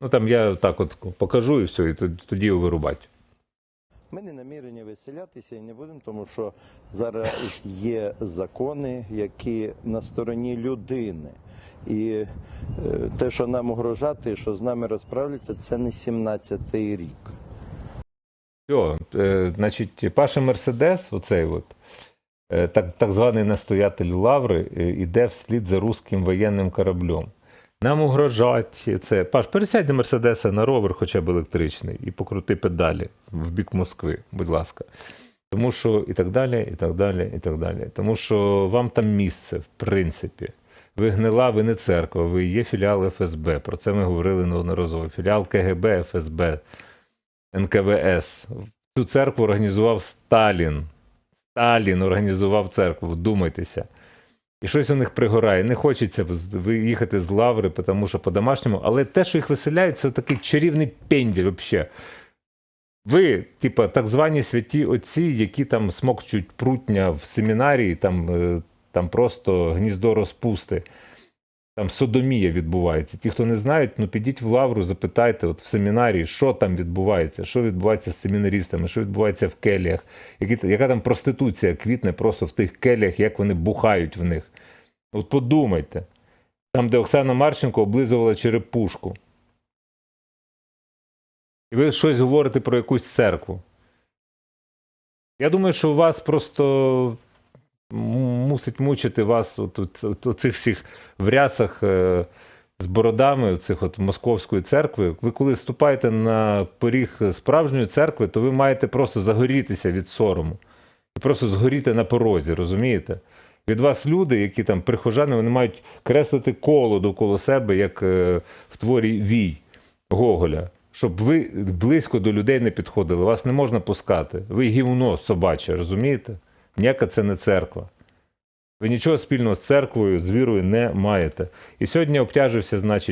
Ну там я так от покажу і все, і тоді- вирубать. Ми не намірені виселятися і не будемо, тому що зараз є закони, які на стороні людини. І е, те, що нам угрожати, що з нами розправляться, це не 17-й рік. Все, е, значить, Паша Мерседес, оцей от, е, так, так званий настоятель Лаври, е, іде вслід за руським воєнним кораблем. Нам угрожать це. Паш, пересядь до Мерседеса на ровер, хоча б електричний, і покрути педалі в бік Москви, будь ласка. Тому що і так далі, і так далі, і так далі. Тому що вам там місце, в принципі. Ви гнила, ви не церква, ви є філіал ФСБ. Про це ми говорили неодноразово. Філіал КГБ, ФСБ. НКВС. Цю церкву організував Сталін. Сталін організував церкву, вдумайтеся. І щось у них пригорає. Не хочеться виїхати з лаври, тому що по-домашньому. Але те, що їх виселяють, це такий чарівний пенділь взагалі. Ви, типа, так звані святі отці, які там смокчуть прутня в семінарії, там, е, там просто гніздо розпусти. Там содомія відбувається. Ті, хто не знають, ну підіть в лавру, запитайте от в семінарії, що там відбувається, що відбувається з семінарістами, що відбувається в келіях, які, яка там проституція квітне просто в тих келіях, як вони бухають в них. От подумайте. Там, де Оксана Марченко облизувала черепушку. І ви щось говорите про якусь церкву. Я думаю, що у вас просто мусить мучити вас от, от, от, оцих всіх в рясах е, з бородами цих от московської церкви. Ви коли вступаєте на поріг справжньої церкви, то ви маєте просто загорітися від сорому. І просто згоріти на порозі, розумієте? Від вас люди, які там прихожани, вони мають креслити коло довкола себе, як е, в творі Вій Гоголя. Щоб ви близько до людей не підходили, вас не можна пускати. Ви гівно собаче, розумієте? Ніяка це не церква. Ви нічого спільного з церквою, з вірою не маєте. І сьогодні обтяжився, значить,